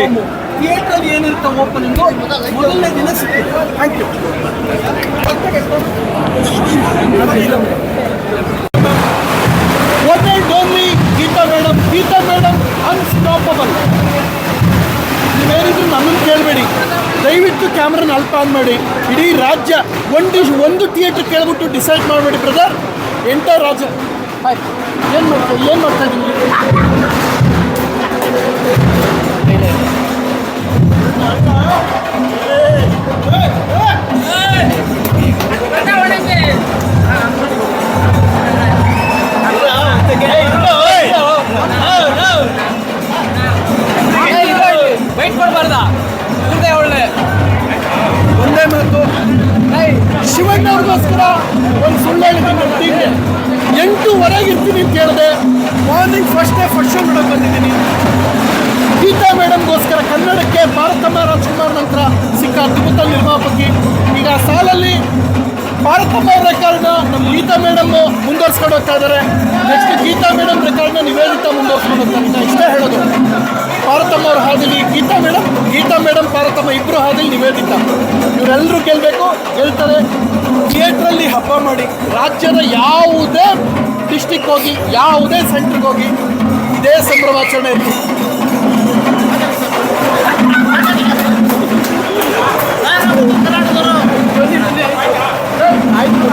Theatre ಏನಿರುತ್ತೆ opening? ಮೊದಲನೇ ದಿನ ಸಿಕ್ಕಿದೆ. Thank you one and only Geetha madam Geetha madam unstoppable ನೀವೇನಿದ್ರು ನನ್ನನ್ನು ಕೇಳಬೇಡಿ. ದಯವಿಟ್ಟು ಕ್ಯಾಮ್ರಾನ ಅಲ್ಪ ಆನ್ ಮಾಡಿ. ಇಡೀ ರಾಜ್ಯ ಒಂದು ಒಂದು ಥಿಯೇಟ್ರ್ ಕೇಳ್ಬಿಟ್ಟು ಡಿಸೈಡ್ ಮಾಡಬೇಡಿ ಬ್ರದರ್ ಎಂಟರ್ ರಾಜ್ಯ? ಏನ್ ಏನು ಮಾಡ್ತಾ ಏನು ಮಾಡ್ತಾ ಇದ್ದೀನಿ ಶಿವಣ್ಣ ಅವ್ರಿಗೋಸ್ಕರ ಒಂದು ಸುಳ್ಳು ಹೇಳಿದ್ದೀನಿ ನಮ್ಮ ಟೀಮ್ಗೆ ಎಂಟೂವರೆಗೆ ಇರ್ತೀನಿ ಅಂತ ಹೇಳಿದೆ. Morning first day first show ನೋಡೋಕೆ ಬಂದಿದ್ದೀನಿ. ಗೀತಾ ಮೇಡಮ್ಗೋಸ್ಕರ ಕನ್ನಡಕ್ಕೆ ಭಾರತಮ್ಮ ರಾಜ್ಕುಮಾರ್ ನಂತರ ಸಿಕ್ಕ ಅದ್ಭುತ ನಿರ್ಮಾಪಕಿ. ಈಗ ಸಾಲಲ್ಲಿ ಭಾರತಮ್ಮ ರೆಕಾರ್ಡ್ನ ನಮ್ಮ ಗೀತಾ ಮೇಡಮ್ ಮುಂದುವರ್ಸ್ಕೊಂಡು ಹೋಗ್ತಾ ನೆಕ್ಸ್ಟ್ ಗೀತಾ ಮೇಡಮ್ ರೆಕಾರ್ಡ್ನ ನಿವೇದಿತ ಮುಂದುವರ್ಸ್ಕೊಂಡು ಇಷ್ಟ ಇಷ್ಟೇ ಹೇಳೋದು. ಭಾರತಮ್ಮ ಅವ್ರ ಹಾದಿಲಿ ಗೀತಾ ಮೇಡಮ್ ಗೀತಾ ಮೇಡಮ್ ಪಾರತಮ್ಮ ಇಬ್ಬರು ಹಾದಿಲ್ ನಿವೇದಿತ. ಇವರೆಲ್ಲರೂ ಗೆಲ್ಲಬೇಕು ಗೆಲ್ತಾರೆ. ಥಿಯೇಟ್ರಲ್ಲಿ ಹಬ್ಬ ಮಾಡಿ ರಾಜ್ಯದ ಯಾವುದೇ ಡಿಸ್ಟಿಕ್ ಹೋಗಿ, ಯಾವುದೇ ಸೆಂಟ್ರಿಗೆ ಹೋಗಿ ಇದೇ ಸಂಭ್ರಮಾಚರಣೆ ಇತ್ತು ಆಯ್ತು.